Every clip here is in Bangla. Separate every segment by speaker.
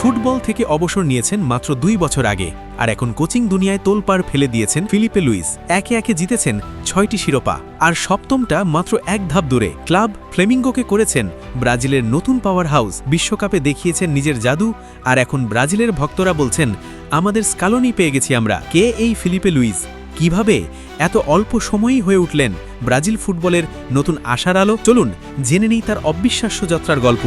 Speaker 1: ফুটবল থেকে অবসর নিয়েছেন মাত্র দুই বছর আগে, আর এখন কোচিং দুনিয়ায় তোলপাড় ফেলে দিয়েছেন ফিলিপে লুইস। একে একে জিতেছেন ছয়টি শিরোপা, আর সপ্তমটা মাত্র এক ধাপ দূরে। ক্লাব ফ্লেমিঙ্গোকে করেছেন ব্রাজিলের নতুন পাওয়ার হাউস, বিশ্বকাপে দেখিয়েছেন নিজের জাদু, আর এখন ব্রাজিলের ভক্তরা বলছেন, আমাদের স্কালনি পেয়ে গেছি আমরা। কে এই ফিলিপে লুইস? কীভাবে এত অল্প সময়ই হয়ে উঠলেন ব্রাজিল ফুটবলের নতুন আশার আলো? চলুন, জেনে নেই তার অবিশ্বাস্য যাত্রার গল্প।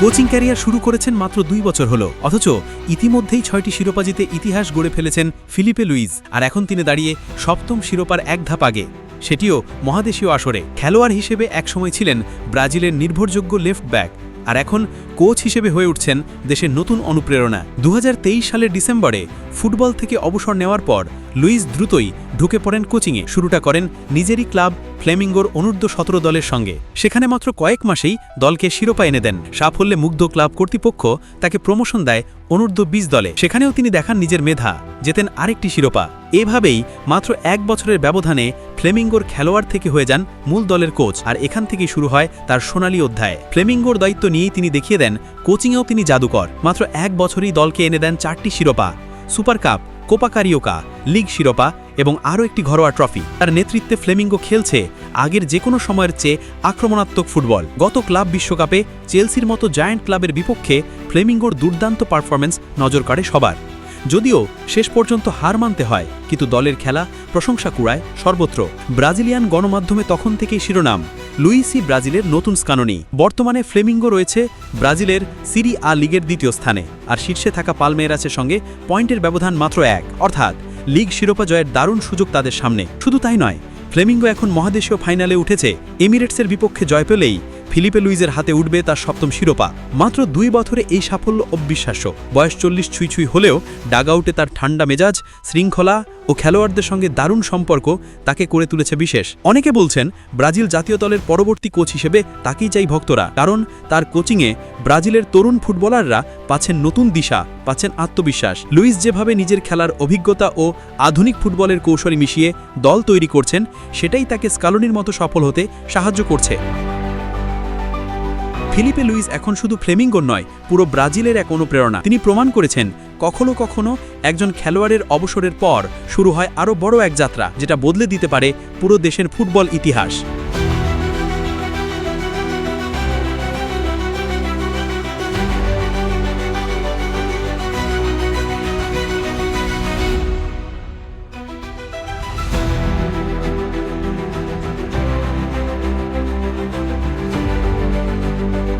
Speaker 1: কোচিং ক্যারিয়ার শুরু করেছেন মাত্র দুই বছর হলো। অথচ ইতিমধ্যেই ছয়টি শিরোপা জিতে ইতিহাস গড়ে ফেলেছেন ফিলিপে লুইস। আর এখন তিনি দাঁড়িয়ে সপ্তম শিরোপার এক ধাপ আগে। সেটিও মহাদেশীয় আসরে। খেলোয়াড় হিসেবে একসময় ছিলেন ব্রাজিলের নির্ভরযোগ্য লেফট ব্যাক। আর এখন কোচ হিসেবে হয়ে উঠছেন দেশের নতুন অনুপ্রেরণা। দু হাজার তেইশ সালের ডিসেম্বরে ফুটবল থেকে অবসর নেওয়ার পর লুইস দ্রুতই ঢুকে পড়েন কোচিংয়ে। শুরুটা করেন নিজেরই ক্লাব ফ্লেমিঙ্গোর অনূর্ধ্ব সতেরো দলের সঙ্গে। সেখানে মাত্র কয়েক মাসেই দলকে শিরোপা এনে দেন। সাফল্যে মুগ্ধ ক্লাব কর্তৃপক্ষ তাকে প্রমোশন দেয় অনূর্ধ্ব বিশ দলে। সেখানেও তিনি দেখান নিজের মেধা, জেতেন আরেকটি শিরোপা। এভাবেই মাত্র এক বছরের ব্যবধানে ফ্লেমিঙ্গোর খেলোয়াড় থেকে হয়ে যান মূল দলের কোচ। আর এখান থেকেই শুরু হয় তার সোনালী অধ্যায়। ফ্লেমিঙ্গোর দায়িত্ব নিয়েই তিনি দেখিয়ে দেন কোচিংয়েও তিনি জাদুকর। মাত্র এক বছরই দলকে এনে দেন চারটি শিরোপা। Super cup Copa Carioca league শিরোপা এবং আরও একটি ঘরোয়া ট্রফি। তার নেতৃত্বে ফ্লেমিঙ্গো খেলছে আগের যে কোনো সময়ের চেয়ে আক্রমণাত্মক ফুটবল। গত ক্লাব বিশ্বকাপে চেলসির মতো জায়ান্ট ক্লাবের বিপক্ষে ফ্লেমিঙ্গোর দুর্দান্ত পারফরমেন্স নজর কাড়ে সবার। যদিও শেষ পর্যন্ত হার মানতে হয়, কিন্তু দলের খেলা প্রশংসা কুড়ায় সর্বত্র। ব্রাজিলিয়ান গণমাধ্যমে তখন থেকেই শিরোনাম। লুইসি ব্রাজিলের নতুন স্কাননি। বর্তমানে ফ্লেমিঙ্গো রয়েছে ব্রাজিলের সিরি আ লিগের দ্বিতীয় স্থানে, আর শীর্ষে থাকা পালমেয়েরাসের সঙ্গে পয়েন্টের ব্যবধান মাত্র এক। অর্থাৎ লিগ শিরোপা জয়ের দারুণ সুযোগ তাদের সামনে। শুধু তাই নয়, ফ্লেমিঙ্গো এখন মহাদেশীয় ফাইনালে উঠেছে, এমিরেটসের বিপক্ষে জয় পেলেই ফিলিপে লুইজের হাতে উঠবে তার সপ্তম শিরোপা। মাত্র দুই বছরে এই সাফল্য অবিশ্বাস্য। বয়স চল্লিশ ছুঁই ছুঁই হলেও ডাগাউটে তার ঠান্ডা মেজাজ, শৃঙ্খলা ও খেলোয়াড়দের সঙ্গে দারুণ সম্পর্ক তাকে করে তুলেছে বিশেষ। অনেকে বলছেন, ব্রাজিল জাতীয় দলের পরবর্তী কোচ হিসেবে তাকেই চাই ভক্তরা, কারণ তার কোচিংয়ে ব্রাজিলের তরুণ ফুটবলাররা পাচ্ছেন নতুন দিশা, পাচ্ছেন আত্মবিশ্বাস। লুইস যেভাবে নিজের খেলার অভিজ্ঞতা ও আধুনিক ফুটবলের কৌশলী মিশিয়ে দল তৈরি করছেন, সেটাই তাকে স্কালনির মতো সফল হতে সাহায্য করছে। ফিলিপে লুইস এখন শুধু ফ্লেমিঙ্গো নয়, পুরো ব্রাজিলের এক অনুপ্রেরণা। তিনি প্রমাণ করেছেন, কখনো কখনো একজন খেলোয়াড়ের অবসরের পর শুরু হয় আরও বড় এক যাত্রা, যেটা বদলে দিতে পারে পুরো দেশের ফুটবল ইতিহাস।